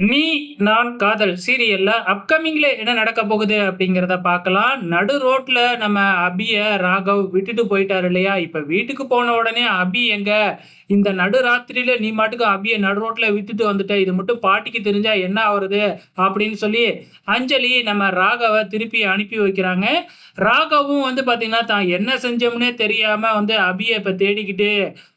நீ நான் காதல் சீரியல்ல அப்கமிங்ல என்ன நடக்க போகுது அப்படிங்கிறத பார்க்கலாம். நடு ரோட்ல நம்ம அபிய ராகவ் விட்டுட்டு போயிட்டாரு இல்லையா? இப்ப வீட்டுக்கு போன உடனே அபி எங்க? இந்த நடு ராத்திரியில நீ மாட்டுக்கு அபிய நடு ரோட்ல விட்டுட்டு வந்துட்ட. இது மட்டும் பாட்டிக்கு தெரிஞ்சா என்ன ஆகுறது அப்படின்னு சொல்லி அஞ்சலி நம்ம ராகவை திருப்பி அனுப்பி வைக்கிறாங்க. ராகவும் வந்து பாத்தீங்கன்னா தான் என்ன செஞ்சோம்னே தெரியாம வந்து அபியை இப்ப தேடிக்கிட்டு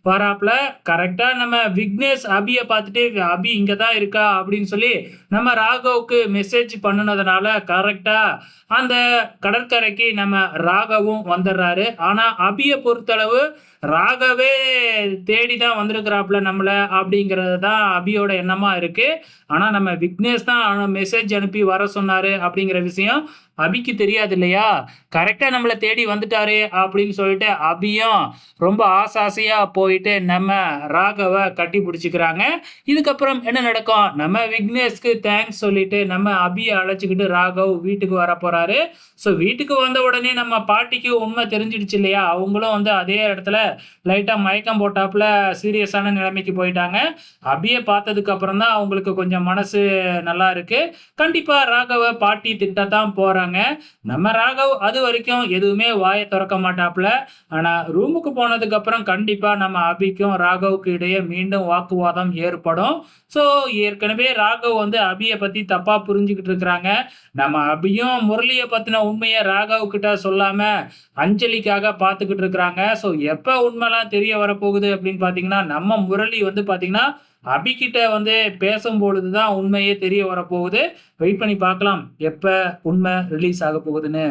வராப்புல கரெக்டாக நம்ம விக்னேஷ் அபியை பார்த்துட்டு அபி இங்கே தான் இருக்கா? அப்படின்னு சொல்லி நம்ம ராகவுக்கு மெசேஜ் பண்ணுனதுனால கரெக்டாக அந்த கடற்கரைக்கு நம்ம ராகவும் வந்துடுறாரு ஆனால் அபியை பொறுத்தளவு ராகவே தேடி தான் வந்திருக்கிறாப்புல நம்மளை அப்படிங்கிறது தான் அபியோட எண்ணமாக இருக்குது ஆனால் நம்ம விக்னேஷ் தான் மெசேஜ் அனுப்பி வர சொன்னார் அப்படிங்கிற விஷயம் அபிக்கு தெரியாது இல்லையா கரெக்டாக நம்மளை தேடி வந்துட்டாரு அப்படின்னு சொல்லிட்டு அபியும் ரொம்ப ஆசாசையாக போயிட்டு நம்ம ராகவை கட்டி பிடிச்சிக்கிறாங்க. இதுக்கப்புறம் என்ன நடக்கும்? நம்ம விக்னேஷ்க்கு தேங்க்ஸ் சொல்லிட்டு நம்ம அபியை அழைச்சிக்கிட்டு ராகவ் வீட்டுக்கு வர போகிறாரு ஸோ வீட்டுக்கு வந்த உடனே நம்ம பாட்டிக்கு உண்மை தெரிஞ்சிடுச்சு இல்லையா? அவங்களும் வந்து அதே இடத்துல லைட்டாக மயக்கம் போட்டாப்புல சீரியஸான நிலைமைக்கு போயிட்டாங்க. அபியை பார்த்ததுக்கு அப்புறம் தான் அவங்களுக்கு கொஞ்சம் மனசு நல்லா இருக்கு. கண்டிப்பாக ராகவ பாட்டி திட்டத்தான் போறாங்க நம்ம ராகவ் அது வரைக்கும் எதுவுமே வாயை திறக்க மாட்டாப்புல. ஆனா ரூமுக்கு போனதுக்கு அப்புறம் கண்டிப்பா நம்ம அபிக்கும் ராகவுக்கு இடையே மீண்டும் வாக்குவாதம் ஏற்படும். ஸோ ஏற்கனவே ராகவ் வந்து அபியை பத்தி தப்பா புரிஞ்சுக்கிட்டு இருக்கிறாங்க. நம்ம அபியும் முரளியை பத்தின உண்மையை ராகவ் கிட்ட சொல்லாம அஞ்சலிக்காக பார்த்துக்கிட்டு இருக்கிறாங்க. ஸோ எப்போ உண்மைலாம் தெரிய வரப்போகுது அப்படின்னு பார்த்தீங்கன்னா நம்ம முரளி வந்து பார்த்தீங்கன்னா அபிகிட்ட வந்து பேசும்பொழுது தான் உண்மையே தெரிய வரப்போகுது. வெயிட் பண்ணி பார்க்கலாம். எப்போ உண்மை ரிலீஸ் ஆக போகுதுன்னு.